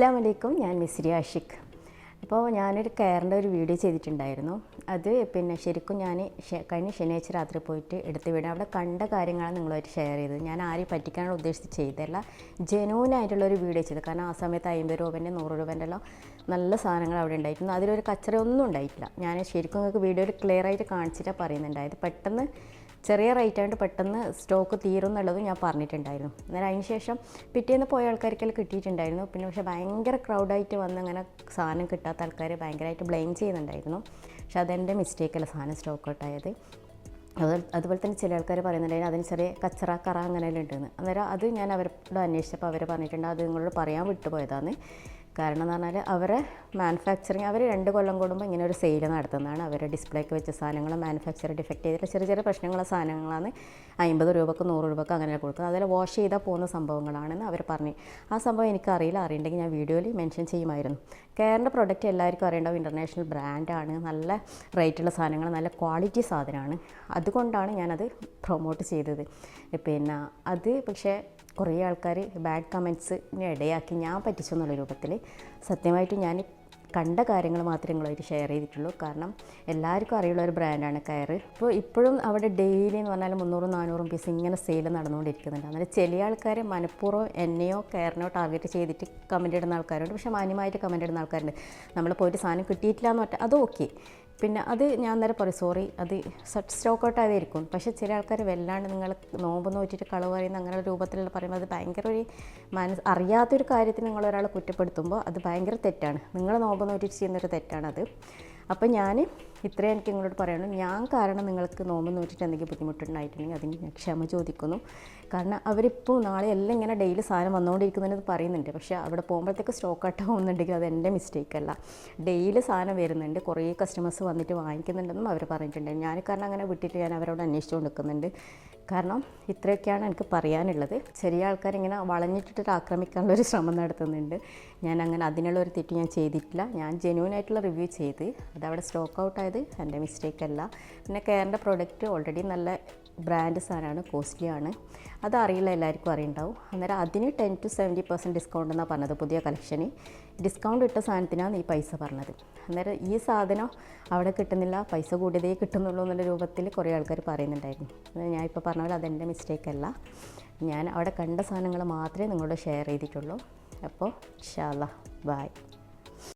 അസ്സാം വലൈക്കും ഞാൻ മിസ്രി ആഷിഖ്. അപ്പോൾ ഞാനൊരു കെയറിന്റെ ഒരു വീഡിയോ ചെയ്തിട്ടുണ്ടായിരുന്നു. അത് പിന്നെ ശരിക്കും ഞാൻ കഴിഞ്ഞ ശനിയാഴ്ച രാത്രി പോയിട്ട് എടുത്ത് വിടാം അവിടെ കണ്ട കാര്യങ്ങളാണ് നിങ്ങളുമായിട്ട് ഷെയർ ചെയ്തത്. ഞാൻ ആരെയും പറ്റിക്കാനുള്ള ഉദ്ദേശിച്ച് ചെയ്തല്ല ജെനുവിനായിട്ടുള്ള ഒരു വീഡിയോ ചെയ്തത് കാരണം ആ സമയത്ത് അമ്പത് രൂപന്റെ നൂറ് രൂപേന്റെ എല്ലാം നല്ല സാധനങ്ങൾ അവിടെ ഉണ്ടായിരുന്നു. അതിലൊരു കച്ചറ ഒന്നും ഉണ്ടായിട്ടില്ല. ഞാൻ ശരിക്കും നിങ്ങൾക്ക് വീഡിയോയിൽ ക്ലിയർ ആയിട്ട് കാണിച്ചിട്ടാണ് പറയുന്നുണ്ടായത് പെട്ടെന്ന് ചെറിയ റേറ്റ് ആയതുകൊണ്ട് പെട്ടെന്ന് സ്റ്റോക്ക് തീരും എന്നുള്ളതും ഞാൻ പറഞ്ഞിട്ടുണ്ടായിരുന്നു. അന്നേരം അതിന് ശേഷം പിറ്റേന്ന് പോയ ആൾക്കാർക്കെല്ലാം കിട്ടിയിട്ടുണ്ടായിരുന്നു. പിന്നെ പക്ഷേ ഭയങ്കര ക്രൗഡായിട്ട് വന്ന് അങ്ങനെ സാധനം കിട്ടാത്ത ആൾക്കാർ ഭയങ്കരമായിട്ട് ബ്ലെയിം ചെയ്യുന്നുണ്ടായിരുന്നു. പക്ഷെ അതെന്റെ മിസ്റ്റേക്കല്ല സാധനം സ്റ്റോക്ക് ഔട്ടായത് അത് അതുപോലെ തന്നെ ചില ആൾക്കാർ പറയുന്നുണ്ടായിരുന്നു അതിന് ചെറിയ കച്ചറ കറ അങ്ങനെയെല്ലാം ഉണ്ടെന്ന്. അന്നേരം അത് ഞാൻ അവരോട് അന്വേഷിച്ചപ്പോൾ അവർ പറഞ്ഞിട്ടുണ്ട് അത് നിങ്ങളോട് പറയാൻ വിട്ടുപോയതാണ് കാരണം എന്ന് പറഞ്ഞാൽ അവരെ മാനുഫാക്ചറിങ് അവർ രണ്ട് കൊല്ലം കൂടുമ്പോൾ ഇങ്ങനെ ഒരു സെയിൽ നടത്തുന്നതാണ്. അവരെ ഡിസ്പ്ലേക്ക് വെച്ച സാധനങ്ങൾ മാനുഫാക്ചർ ഡിഫക്റ്റ് ചെയ്തിട്ട് ചെറിയ ചെറിയ പ്രശ്നങ്ങളുള്ള സാധനങ്ങളാണ് അമ്പത് രൂപക്ക് നൂറ് രൂപക്ക് അങ്ങനെ കൊടുക്കുന്നത്. അതിൽ വാഷ് ചെയ്താൽ പോകുന്ന സംഭവങ്ങളാണെന്ന് അവർ പറഞ്ഞു. ആ സംഭവം എനിക്ക് അറിയില്ല അറിയണ്ടെങ്കിൽ ഞാൻ വീഡിയോയിൽ മെൻഷൻ ചെയ്യുമായിരുന്നു. കെയറിന്റെ പ്രൊഡക്റ്റ് എല്ലാവർക്കും അറിയേണ്ടാവും ഇന്റർനാഷണൽ ബ്രാൻഡാണ് നല്ല റേറ്റുള്ള സാധനങ്ങൾ നല്ല ക്വാളിറ്റി സാധനമാണ്. അതുകൊണ്ടാണ് ഞാനത് പ്രൊമോട്ട് ചെയ്തത്. പിന്നെ അത് പക്ഷേ കുറേ ആൾക്കാർ ബാഡ് കമൻസിന് ഇടയാക്കി ഞാൻ പറ്റിച്ചു എന്നുള്ള രൂപത്തിൽ സത്യമായിട്ട് ഞാൻ കണ്ട കാര്യങ്ങൾ മാത്രമേ നിങ്ങളുമായിട്ട് ഷെയർ ചെയ്തിട്ടുള്ളൂ. കാരണം എല്ലാവർക്കും അറിയുള്ള ഒരു ബ്രാൻഡാണ് കയർ ഇപ്പോൾ ഇപ്പോഴും അവിടെ ഡെയിലി എന്ന് പറഞ്ഞാൽ മുന്നൂറും നാനൂറും പീസ് ഇങ്ങനെ സെയിൽ നടന്നുകൊണ്ടിരിക്കുന്നുണ്ട്. അന്നേരം ചില ആൾക്കാർ മനഃപൂർവം എന്നെയോ കയറിനോ ടാർഗറ്റ് ചെയ്തിട്ട് കമന്റ് ഇടുന്ന ആൾക്കാരുണ്ട്. പക്ഷേ മാന്യമായിട്ട് കമന്റ് ഇടുന്ന ആൾക്കാരുണ്ട്. നമ്മൾ പോയിട്ട് സാധനം കിട്ടിയിട്ടില്ല എന്ന് പറഞ്ഞാൽ അത് ഓക്കെ പിന്നെ അത് ഞാൻ നേരെ പറയും സോറി അത് സ്റ്റോക്ക് ഔട്ട് ആയതായിരിക്കും. പക്ഷേ ചില ആൾക്കാർ വല്ലാണ്ട് നിങ്ങൾ നോമ്പ് നോറ്റിട്ട് കളവ് പറയുന്ന അങ്ങനെ രൂപത്തിലുള്ള പറയുമ്പോൾ അത് ഭയങ്കര ഒരു മനസ്സ് അറിയാത്തൊരു കാര്യത്തിന് നിങ്ങൾ ഒരാളെ കുറ്റപ്പെടുത്തുമ്പോൾ അത് ഭയങ്കര തെറ്റാണ്. നിങ്ങൾ നോമ്പ് നോറ്റിട്ട് ചെയ്യുന്നൊരു തെറ്റാണത്. അപ്പോൾ ഞാൻ ഇത്രയും എനിക്ക് നിങ്ങളോട് പറയണം ഞാൻ കാരണം നിങ്ങൾക്ക് നോമ്പ് നോറ്റിട്ട് എന്തെങ്കിലും ബുദ്ധിമുട്ടുണ്ടായിട്ടുണ്ടെങ്കിൽ അതിന് ഞാൻ ക്ഷമ ചോദിക്കുന്നു. കാരണം അവരിപ്പോൾ നാളെ എല്ലാം ഇങ്ങനെ ഡെയിലി സാധനം വന്നുകൊണ്ടിരിക്കുന്നതെന്ന് പറയുന്നുണ്ട്. പക്ഷേ അവിടെ പോകുമ്പോഴത്തേക്ക് സ്റ്റോക്ക് ഔട്ട് ആവുന്നുണ്ടെങ്കിൽ അത് എന്റെ മിസ്റ്റേക്ക് അല്ല. ഡെയിലി സാധനം വരുന്നുണ്ട്. കുറേ കസ്റ്റമേഴ്സ് വന്നിട്ട് വാങ്ങിക്കുന്നുണ്ടെന്നും അവർ പറഞ്ഞിട്ടുണ്ട്. ഞാൻ കാരണം അങ്ങനെ വിട്ടിട്ട് ഞാൻ അവരോട് അന്വേഷിച്ചു നിൽക്കുന്നുണ്ട് കാരണം ഇത്രയൊക്കെയാണ് എനിക്ക് പറയാനുള്ളത്. ചെറിയ ആൾക്കാർ ഇങ്ങനെ വളഞ്ഞിട്ടിട്ട് ആക്രമിക്കാനുള്ള ഒരു ശ്രമം നടത്തുന്നുണ്ട്. ഞാൻ അങ്ങനെ അതിനുള്ള ഒരു തെറ്റ് ഞാൻ ചെയ്തിട്ടില്ല. ഞാൻ ജെന്യൂൻ ആയിട്ടുള്ള റിവ്യൂ ചെയ്ത് അതവിടെ സ്റ്റോക്ക് ഔട്ട് ആയത് എന്റെ മിസ്റ്റേക്ക് അല്ല. പിന്നെ കെയറിന്റെ പ്രോഡക്റ്റ് ഓൾറെഡി നല്ല ബ്രാൻഡ് സാധനമാണ് കോസ്റ്റ്ലി ആണ്. അത് അറിയില്ല എല്ലാവർക്കും അറിയുണ്ടാവും. അന്നേരം അതിന് ten to seventy percent discount എന്നാണ് പറഞ്ഞത് പുതിയ കളക്ഷന് ഡിസ്കൗണ്ട് ഇട്ട സാധനത്തിനാണ് ഈ പൈസ പറഞ്ഞത്. അന്നേരം ഈ സാധനം അവിടെ കിട്ടുന്നില്ല പൈസ കൂടിയതേ കിട്ടുന്നുള്ളൂ എന്നുള്ള രൂപത്തിൽ കുറേ ആൾക്കാർ പറയുന്നുണ്ടായിരുന്നു. ഞാൻ ഇപ്പോൾ പറഞ്ഞ പോലെ അതെന്റെ മിസ്റ്റേക്ക് അല്ല. ഞാൻ അവിടെ കണ്ട സാധനങ്ങൾ മാത്രമേ നിങ്ങളോട് ഷെയർ ചെയ്തിട്ടുള്ളൂ. അപ്പോൾ ഷാല ബായ്